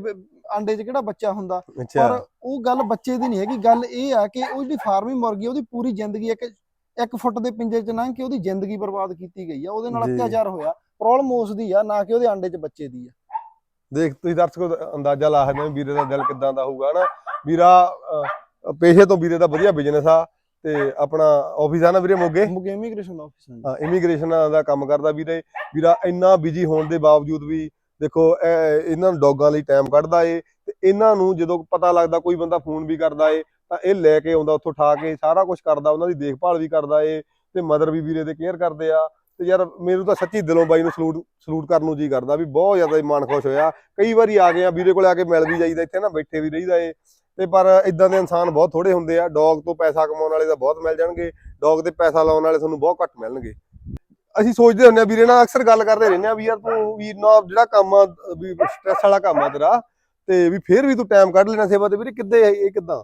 ਆਂਡੇ 'ਚ ਕਿਹੜਾ ਬੱਚਾ ਹੁੰਦਾ? ਪਰ ਉਹ ਗੱਲ ਬੱਚੇ ਦੀ ਨਹੀਂ ਹੈਗੀ ਗੱਲ ਇਹ ਆ ਕਿ ਉਹ ਜਿਹੜੀ ਫਾਰਮੀ ਮੁਰਗੀ ਉਹਦੀ ਪੂਰੀ ਜ਼ਿੰਦਗੀ ਇੱਕ ਇੱਕ ਫੁੱਟ ਦੇ ਪਿੰਜਰੇ 'ਚ ਲੰਘ ਕੇ ਉਹਦੀ ਜ਼ਿੰਦਗੀ ਬਰਬਾਦ ਕੀਤੀ ਗਈ ਆ ਉਹਦੇ ਨਾਲ। ਅਤਿਆਚਾਰ ਹੋਇਆ ਪ੍ਰੋਬਲਮ ਉਸ ਦੀ ਆ ਨਾ ਕਿ ਉਹਦੇ ਆਂਡੇ 'ਚ ਬੱਚੇ ਦੀ ਆ। ਦੇਖ ਤੁਸੀਂ ਦਰਸ਼ਕੋ ਅੰਦਾਜ਼ਾ ਲਾ ਸਕਦੇ ਹੋ ਵੀਰੇ ਦਾ ਦਿਲ ਕਿਦਾਂ ਦਾ ਹੋਊਗਾ ਹਨਾ? ਵੀਰਾ ਪੇਸ਼ੇ ਤੋਂ ਵੀਰੇ ਦਾ ਵਧੀਆ ਬਿਜ਼ਨਸ ਆ ਤੇ ਆਪਣਾ ਆਫਿਸ ਆ ਨਾ ਵੀਰੇ ਮੋਗੇ? ਮੁਗੇ ਇਮੀਗ੍ਰੇਸ਼ਨ ਆਫਿਸ ਹਾਂ ਇਮੀਗ੍ਰੇਸ਼ਨ ਦਾ ਕੰਮ ਕਰਦਾ ਵੀਰੇ। ਵੀਰਾ ਇੰਨਾ ਬਿਜ਼ੀ ਹੋਣ ਦੇ ਬਾਵਜੂਦ ਵੀ ਦੇਖੋ ਇਹ- ਇਹਨਾਂ ਨੂੰ ਡੌਗਾਂ ਲਈ ਟਾਈਮ ਕੱਢਦਾ ਏ ਤੇ ਇਹਨਾਂ ਨੂੰ ਜਦੋਂ ਪਤਾ ਲੱਗਦਾ ਕੋਈ ਬੰਦਾ ਫੋਨ ਵੀ ਕਰਦਾ ਏ ਤਾਂ ਇਹ ਲੈ ਕੇ ਆਉਂਦਾ ਉੱਥੋਂ ਠਾ ਕੇ ਸਾਰਾ ਕੁਝ ਕਰਦਾ ਉਹਨਾਂ ਦੀ ਦੇਖਭਾਲ ਵੀ ਕਰਦਾ ਏ ਤੇ ਮਦਰ ਵੀ ਵੀਰੇ ਦੇ ਕੇਅਰ ਕਰਦੇ ਆ। ਤੇ ਯਾਰ ਮੈਨੂੰ ਤਾਂ ਸੱਚੀ ਦਿਲੋਂ ਬਾਈ ਨੂੰ ਸਲੂਟ ਸਲੂਟ ਕਰਨ ਨੂੰ ਜੀ ਕਰਦਾ ਵੀ ਬਹੁਤ ਜ਼ਿਆਦਾ ਮਨ ਖੁਸ਼ ਹੋਇਆ। ਕਈ ਵਾਰੀ ਆ ਗਏ ਆ ਵੀਰੇ ਕੋਲੇ ਆ ਕੇ ਮਿਲ ਵੀ ਜਾਈਦਾ ਇੱਥੇ ਨਾ ਬੈਠੇ ਵੀ ਰਹੀਦਾ ਏ। ਤੇ ਪਰ ਇਦਾਂ ਦੇ ਇਨਸਾਨ ਬਹੁਤ ਥੋੜੇ ਹੁੰਦੇ ਆ। ਡੌਗ ਤੋਂ ਪੈਸਾ ਕਮਾਉਣ ਵਾਲੇ ਤਾਂ ਬਹੁਤ ਮਿਲ ਜਾਣਗੇ। ਡੌਗ ਤੇ ਪੈਸਾ ਲਾਉਣ ਵਾਲੇ ਤੁਹਾਨੂੰ ਬਹੁਤ ਘੱਟ ਮਿਲਣਗੇ। ਅਸੀਂ ਸੋਚਦੇ ਹੁੰਦੇ ਆ ਵੀਰੇ ਨਾਲ ਅਕਸਰ ਗੱਲ ਕਰਦੇ ਰਹਿੰਦੇ ਆ ਵੀ ਯਾਰ ਤੂੰ ਵੀਰ ਨਾਲ ਜਿਹੜਾ ਕੰਮ ਆ ਵੀ ਸਟ੍ਰੈਸ ਵਾਲਾ ਕੰਮ ਆ ਤੇਰਾ ਤੇ ਵੀ ਫੇਰ ਵੀ ਤੂੰ ਟਾਈਮ ਕੱਢ ਲੈਣਾ ਸੇਵਾ ਤੇ। ਵੀਰੇ ਕਿੱਦੇ ਇਹ ਕਿੱਦਾਂ?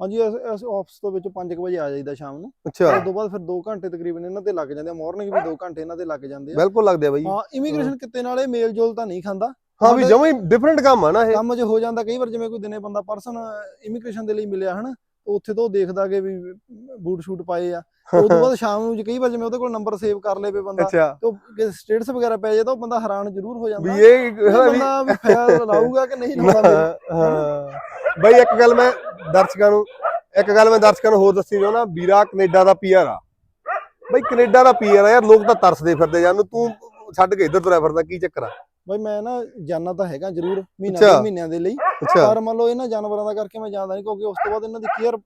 ਹਾਂਜੀ ਅਸੀਂ ਆਫਿਸ ਤੋਂ ਵਿੱਚ 5 ਵਜੇ ਆ ਜਾਈਦਾ ਸ਼ਾਮ ਨੂੰ। ਅੱਛਾ। ਉਸ ਤੋਂ ਬਾਅਦ ਫਿਰ 2 ਘੰਟੇ ਤਕਰੀਬਨ ਇਹਨਾਂ ਤੇ ਲੱਗ ਜਾਂਦੇ ਆ। ਮਾਰਨਿੰਗ ਵੀ 2 ਘੰਟੇ ਇਹਨਾਂ ਤੇ ਲੱਗ ਜਾਂਦੇ ਆ। ਬਿਲਕੁਲ ਲੱਗਦੇ ਆ ਬਾਈ। ਹਾਂ ਇਮੀਗ੍ਰੇਸ਼ਨ ਕਿਤੇ ਨਾਲ ਮੇਲ ਜੋਲ ਤਾਂ ਨਹੀਂ ਖਾਂਦਾ। ਹਾਂ ਵੀ ਜਮਾਂ ਹੀ ਡਿਫਰੈਂਟ ਕੰਮ ਆ ਨਾ ਇਹ। ਕੰਮ 'ਚ ਹੋ ਜਾਂਦਾ ਕਈ ਵਾਰ ਜਿਵੇਂ ਕੋਈ ਦਿਨੇ ਬੰਦਾ ਪਰਸਨ ਇਮੀਗ੍ਰੇਸ਼ਨ ਦੇ ਲਈ ਮਿਲਿਆ ਹਨਾ ਉੱਥੇ ਤੋਂ ਦੇਖਦਾ ਕਿ ਵੀ ਬੂਟ ਸ਼ੂਟ ਪਾਏ ਆ। ਉਸ ਤੋਂ ਬਾਅਦ ਸ਼ਾਮ ਨੂੰ ਜੇ ਕਈ ਵਾਰ ਜਿਵੇਂ ਉਹਦੇ ਕੋਲ ਨੰਬਰ ਸੇਵ ਕਰ ਲੇਵੇ ਬੰਦਾ ਤੇ ਉਹ ਸਟੇਟਸ ਵਗੈਰਾ ਪੈ ਜਾਏ ਤਾਂ ਉਹ ਬੰਦਾ ਹੈਰਾਨ ਜ਼ਰੂਰ ਹੋ ਜਾਂਦਾ। ਵੀ ਇਹ ਵੀ ਬੰਦਾ ਫੈਲ ਲਾਊਗਾ ਕਿ ਨਹੀਂ ਹਾਂ ਬਈ ਇੱਕ ਗੱਲ ਮੈਂ ਦਰਸ਼ਕਾਂ ਨੂੰ ਇੱਕ ਗੱਲ ਮੈਂ ਦਰਸ਼ਕਾਂ ਨੂੰ ਹੋਰ ਦੱਸੀ ਚਾਹੁੰਦਾ ਵੀਰਾ ਕੈਨੇਡਾ ਦਾ ਪੀਆਰ ਆ। ਬਈ ਕੈਨੇਡਾ ਦਾ ਪੀਆਰ ਆ ਯਾਰ ਲੋਕ ਤਾਂ ਤਰਸਦੇ ਫਿਰਦੇ ਜਾਨ ਨੂੰ ਤੂੰ ਛੱਡ ਕੇ ਇੱਧਰ ਤੁਰਿਆ ਫਿਰਦਾ ਕੀ ਚੱਕਰ ਆ? ਬਈ ਮੈਂ ਨਾ ਜਾਣਾ ਤਾਂ ਹੈਗਾ ਜ਼ਰੂਰ ਮਹੀਨਾ। ਦੋ ਮਹੀਨਿਆਂ ਦੇ ਲਈ ਪਰ ਮੰਨ ਲਓ ਇਹਨਾਂ ਜਾਨਵਰਾਂ ਦਾ ਕਰਕੇ ਮੈਂ ਜਾਂਦਾ ਨਹੀਂ ਕਿਉਂਕਿ ਉਸ ਤੋਂ ਬਾਅਦ ਇਹਨਾਂ ਦੀ ਕੇਅਰ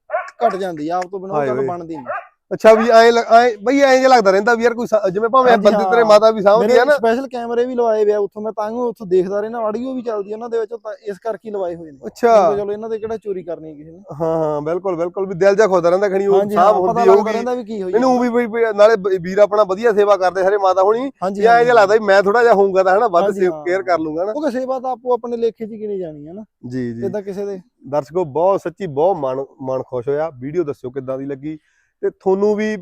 ਘਟ ਜਾਂਦੀ ਆ ਆਪ ਤੋਂ ਬਿਨਾਂ ਗੱਲ। ਬਣਦੀ ਨਹੀਂ ਅੱਛਾ ਵੀ ਐ ਐ ਬਈ ਐਂ ਜਿਹਾ ਲੱਗਦਾ ਰਹਿੰਦਾ ਵੀ ਯਾਰ ਕੋਈ ਜਿਵੇਂ ਭਾਵੇਂ ਬੰਦੇ ਤੇਰੇ। ਮਾਤਾ ਵੀ ਸਾਂਭਦੀ ਆ ਨਾ। ਸਪੈਸ਼ਲ ਕੈਮਰੇ ਵੀ ਲਵਾਏ ਵੇ ਆ ਉੱਥੋਂ ਮੈਂ ਤਾਂ ਉੱਥੋਂ ਦੇਖਦਾ ਰਹਿਣਾ ਆਡੀਓ ਵੀ ਚੱਲਦੀ ਉਹਨਾਂ ਦੇ ਵਿੱਚ ਤਾਂ ਇਸ ਕਰਕੇ ਲਵਾਏ ਹੋਏ ਨੇ। ਅੱਛਾ। ਚਲੋ ਇਹਨਾਂ ਦੇ ਕਿਹੜਾ ਚੋਰੀ ਕਰਨੀ ਹੈ ਕਿਸੇ ਨੇ। ਹਾਂ ਹਾਂ ਬਿਲਕੁਲ ਬਿਲਕੁਲ ਵੀ ਦਿਲ ਜਾ ਖੋਦਾ ਰਹਿੰਦਾ ਖਣੀ ਉਹ ਪਤਾ ਹੁੰਦੀ ਹੋਊਗੀ। ਰਹਿੰਦਾ ਵੀ ਬਈ ਨਾਲੇ ਵੀਰ ਆਪਣਾ ਵਧੀਆ ਸੇਵਾ ਕਰਦੇ ਸਾਰੇ ਮਾਤਾ ਹੁਣੀ ਵੀ ਐਂ ਜਿਹਾ ਲੱਗਦਾ ਵੀ ਮੈਂ ਥੋੜਾ ਜਿਹਾ ਹੋਊਗਾ ਤਾਂ ਹਨਾ ਵੱਧ। ਕੇਅਰ ਕਰ ਲੂੰਗਾ ਨਾ ਉਹ ਸੇਵਾ ਤਾਂ ਆਪੋ ਆਪਣੇ ਲੇਖੇ 'ਚ ਗਿਣੀ ਜਾਣੀ ਹੈ ਨਾ। ਜੀ ਜੀ। ਇਦਾਂ ਕਿਸੇ ਦੇ? ਦਰਸ਼ਕੋ ਬਹੁਤ ਸੱਚੀ ਬਹੁਤ ਮਨ ਮਨ ਖੁਸ਼ ਹੋਇਆ। ਵੀਡੀਓ ਦੱਸਿਓ ਕਿੱਦਾਂ ਦੀ ਲੱਗੀ। ਤੇ ਤੁਹਾਨੂੰ ਵੀ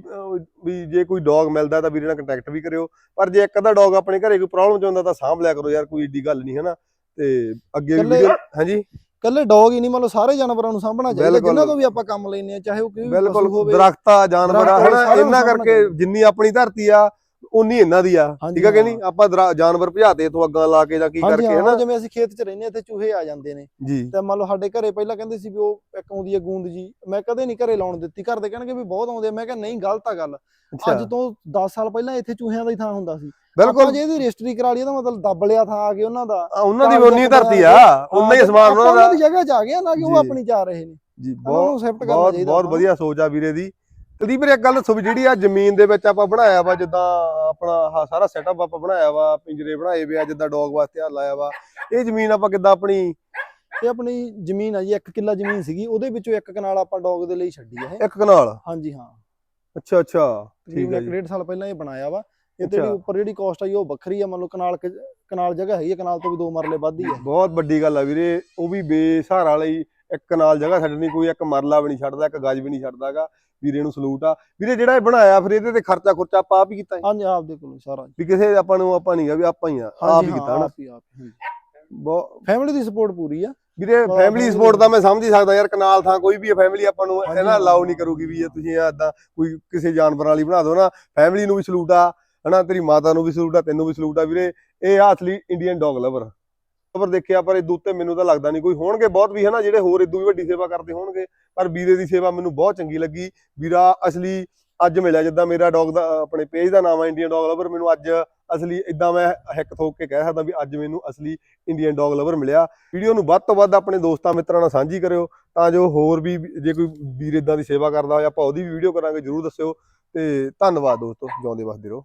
ਵੀ ਜੇ ਕੋਈ ਡੌਗ ਮਿਲਦਾ ਤਾਂ ਵੀਰੇ ਨਾਲ ਕੰਟੈਕਟ ਵੀ ਕਰਿਓ। ਪਰ ਜੇ ਇੱਕ ਅੱਧਾ ਡੌਗ ਆਪਣੇ ਘਰੇ ਕੋਈ ਪ੍ਰੋਬਲਮ ਚ ਹੁੰਦਾ ਤਾਂ ਸਾਂਭ ਲਿਆ ਕਰੋ ਯਾਰ ਕੋਈ ਏਡੀ ਗੱਲ ਨਹੀਂ ਹਨਾ? ਤੇ ਅੱਗੇ ਵੀ ਹਾਂਜੀ? ਕੱਲੇ ਡੌਗ ਹੀ ਨਹੀਂ ਮੰਨ ਲਓ ਸਾਰੇ ਜਾਨਵਰਾਂ ਨੂੰ ਸਾਂਭਣਾ ਚਾਹੀਦਾ। ਜਿਨ੍ਹਾਂ ਤੋਂ ਵੀ ਆਪਾਂ ਕੰਮ ਲੈਨੇ ਆ ਚਾਹੇ ਉਹ ਕੋਈ ਬਿਲਕੁਲ। ਦਰਖਤਾਂ ਜਾਨਵਰ ਹਨਾ? ਇਹਨਾਂ ਕਰਕੇ। ਜਿੰਨੀ ਆਪਣੀ ਧਰਤੀ ਆ ਉਨੀ ਇਹਨਾਂ ਦੀ ਆ ਠੀਕ ਆ ਕਿ ਨਹੀਂ। ਆਪਾਂ ਜਾਨਵਰ ਭਜਾਤੇ ਇਥੋਂ ਅੱਗਾਂ ਲਾ ਕੇ ਜਾਂ ਕੀ ਕਰਕੇ ਹਨਾ? ਜਿਵੇਂ ਅਸੀਂ ਖੇਤ 'ਚ ਰਹਿੰਦੇ ਆ ਇੱਥੇ ਚੂਹੇ ਆ ਜਾਂਦੇ ਨੇ। ਤੇ ਮੰਨ ਲਓ ਸਾਡੇ ਘਰੇ ਪਹਿਲਾਂ ਕਹਿੰਦੇ ਸੀ ਵੀ ਉਹ ਇੱਕ ਆਉਂਦੀ ਹੈ ਗੂੰਦ ਜੀ। ਮੈਂ ਕਦੇ ਨਹੀਂ ਘਰੇ ਲਾਉਣ ਦਿੱਤੀ। ਘਰ ਦੇ ਕਹਿਣਗੇ ਵੀ ਬਹੁਤ ਆਉਂਦੇ ਆ। ਮੈਂ ਕਿਹਾ ਨਹੀਂ ਗਲਤ ਆ ਗੱਲ। ਅੱਜ ਤੋਂ 10 ਸਾਲ ਪਹਿਲਾਂ ਇੱਥੇ ਚੂਹਿਆਂ ਦਾ ਹੀ ਥਾਂ ਹੁੰਦਾ ਸੀ। ਬਿਲਕੁਲ। ਜੇ ਇਹਦੀ ਰਜਿਸਟਰੀ ਕਰਾ ਲਈ ਤਾਂ ਮਤਲਬ ਦੱਬ ਲਿਆ ਥਾਂ ਆ ਕੇ ਉਹਨਾਂ ਦਾ। ਆ, ਉਹਨਾਂ ਦੀ ਉਨੀ ਧਰਤੀ ਆ। ਉਨਾ ਹੀ ਸਮਾਨ ਉਹਨਾਂ ਦਾ ਦੀ ਜਗ੍ਹਾ 'ਚ ਆ ਗਏ ਆ, ਨਾ ਕਿ ਉਹ। ਆਪਣੀ ਜਾ ਰਹੇ ਨੇ। ਜੀ ਉਹਨਾਂ ਬਹੁਤ ਬਹੁਤ। ਵਧੀਆ ਸੋਚ ਆ ਵੀਰੇ ਦੀ। ਕੁਲਦੀਪ ਵੀਰੇ ਇੱਕ ਗੱਲ ਵੀ ਜਿਹੜੀ ਆ ਜ਼ਮੀਨ ਦੇ ਵਿੱਚ ਆਪਾਂ ਬਣਾਇਆ ਵਾ ਜਿੱਦਾਂ ਆਪਣਾ ਸਾਰਾ ਸੈਟਅਪ ਆਪਾਂ ਬਣਾਇਆ ਵਾ ਪਿੰਜਰੇ ਬਣਾਏ ਵੇ ਆ ਜਿੱਦਾਂ ਡੌਗ ਵਾਸਤੇ ਆ ਲਾਇਆ ਵਾ ਇਹ ਜ਼ਮੀਨ ਆਪਾਂ ਕਿੱਦਾਂ ਆਪਣੀ ਇਹ ਆਪਣੀ ਜ਼ਮੀਨ ਆ ਜੀ 1 ਕਿੱਲਾ ਜ਼ਮੀਨ ਸੀਗੀ ਉਹਦੇ ਵਿੱਚੋਂ ਇੱਕ ਕਨਾਲ ਆਪਾਂ ਡੌਗ ਦੇ ਲਈ ਛੱਡੀ ਆ ਇਹ। ਇੱਕ ਕਨਾਲ? ਹਾਂਜੀ ਹਾਂ। ਅੱਛਾ ਅੱਛਾ ਠੀਕ ਹੈ ਜੀ। ਡੇਢ ਸਾਲ ਪਹਿਲਾਂ ਇਹ ਬਣਾਇਆ ਵਾ ਇਹ ਤੇ ਜਿਹੜੀ। ਉੱਪਰ ਜਿਹੜੀ ਕਾਸਟ ਆਈ ਉਹ ਵੱਖਰੀ ਆ ਮੰਨ ਲਓ ਕਨਾਲ ਕਨਾਲ ਜਗ੍ਹਾ ਹੈਗੀ ਆ ਕਨਾਲ ਤੋਂ ਵੀ ਦੋ ਮਰਲੇ ਵੱਧ ਹੀ ਆ। ਬਹੁਤ ਵੱਡੀ ਗੱਲ ਆ ਵੀਰੇ ਉਹ ਵੀ ਬੇਸਹਾਰਾ ਲਈ ਇੱਕ ਕਨਾਲ ਜਗ੍ਹਾ ਛੱਡਣੀ ਕੋਈ ਇੱਕ ਮਰਲਾ ਵੀ ਨਹੀਂ ਛੱਡਦਾ ਇੱਕ ਗੱਜ ਵੀ ਨਹੀਂ ਛੱਡਦਾਗਾ ਵੀਰੇ ਨੂੰ ਸਲੂਟ ਆ। ਵੀਰੇ ਜਿਹੜਾ ਇਹ ਬਣਾਇਆ ਫਿਰ ਇਹਦੇ ਤੇ ਖਰਚਾ ਖੁਰਚਾ ਆਪਾਂ ਆਪ ਹੀ ਕੀਤਾ ਹੈ? ਹਾਂਜੀ ਆਪ ਦੇ ਕੋਲ ਸਾਰਾ। ਵੀ ਕਿਸੇ ਆਪਾਂ ਨੂੰ ਆਪਾਂ ਨਹੀਂ ਗਾ ਵੀ ਆਪਾਂ ਹੀ ਆ ਆਪ ਹੀ ਕੀਤਾ ਹਨਾ? ਬਹੁਤ ਫੈਮਿਲੀ ਦੀ ਸਪੋਰਟ ਪੂਰੀ ਆ। ਵੀਰੇ ਫੈਮਿਲੀ ਸਪੋਰਟ ਦਾ। ਮੈਂ ਸਮਝ ਹੀ ਸਕਦਾ ਯਾਰ ਕਨਾਲ ਥਾਂ ਕੋਈ ਵੀ ਫੈਮਿਲੀ ਆਪਾਂ ਨੂੰ ਇਹਨਾਂ। ਅਲਾਉ ਨਹੀਂ ਕਰੂਗੀ ਵੀ ਇਹ ਤੁਸੀਂ ਏਦਾਂ ਕੋਈ ਕਿਸੇ ਜਾਨਵਰਾਂ ਵਾਲੀ ਬਣਾ ਦਿਓ ਨਾ। ਫੈਮਿਲੀ ਨੂੰ ਵੀ ਸਲੂਟ ਆ ਹਨਾ? ਤੇਰੀ ਮਾਤਾ ਨੂੰ ਵੀ ਸਲੂਟ ਆ ਤੈਨੂੰ ਵੀ ਸਲੂਟ ਆ। ਵੀਰੇ ਇਹ ਆ ਅਸਲੀ ਇੰਡੀਅਨ ਡੌਗ ਲਵਰ ਲਵਰ ਦੇਖਿਆ, ਪਰ ਇਹ ਦੂਤੇ ਮੈਨੂੰ ਤਾਂ ਲੱਗਦਾ ਨਹੀਂ ਕੋਈ ਹੋਣਗੇ ਬਹੁਤ ਵੀ, ਹਨਾ? ਜਿਹੜੇ ਹੋਰ ਇਦੋਂ ਵੀ ਵੱਡੀ ਸੇਵਾ ਕਰਦੇ ਹੋਣਗੇ, ਪਰ ਵੀਰੇ ਦੀ ਸੇਵਾ ਮੈਨੂੰ ਬਹੁਤ ਚੰਗੀ ਲੱਗੀ। ਵੀਰਾ, ਅਸਲੀ ਅੱਜ ਮਿਲਿਆ ਜਿੱਦਾਂ ਮੇਰਾ ਡੌਗ ਦਾ, ਆਪਣੇ ਪੇਜ ਦਾ ਨਾਮ ਹੈ ਇੰਡੀਅਨ ਡੌਗ ਲਵਰ ਮੈਨੂੰ ਅੱਜ ਅਸਲੀ ਇਦਾਂ ਮੈਂ ਹਿੱਕ ਥੋਕ ਕੇ ਕਹਿ ਸਕਦਾ ਵੀ ਅੱਜ ਮੈਨੂੰ ਅਸਲੀ ਇੰਡੀਅਨ ਡੌਗ ਲਵਰ ਮਿਲਿਆ। ਵੀਡੀਓ ਨੂੰ ਵੱਧ ਤੋਂ ਵੱਧ ਆਪਣੇ ਦੋਸਤਾਂ ਮਿੱਤਰਾਂ ਨਾਲ ਸਾਂਝੀ ਕਰਿਓ, ਤਾਂ ਜੋ ਹੋਰ ਵੀ ਜੇ ਕੋਈ ਵੀਰ ਇਦਾਂ ਦੀ ਸੇਵਾ ਕਰਦਾ ਹੋਇਆ ਆਪਾਂ ਉਹਦੀ ਵੀ ਵੀਡੀਓ ਕਰਾਂਗੇ, ਜਰੂਰ ਦੱਸਿਓ। ਤੇ ਧੰਨਵਾਦ ਦੋਸਤੋ, ਜਿਉਂਦੇ ਵਸਦੇ ਰਹੋ।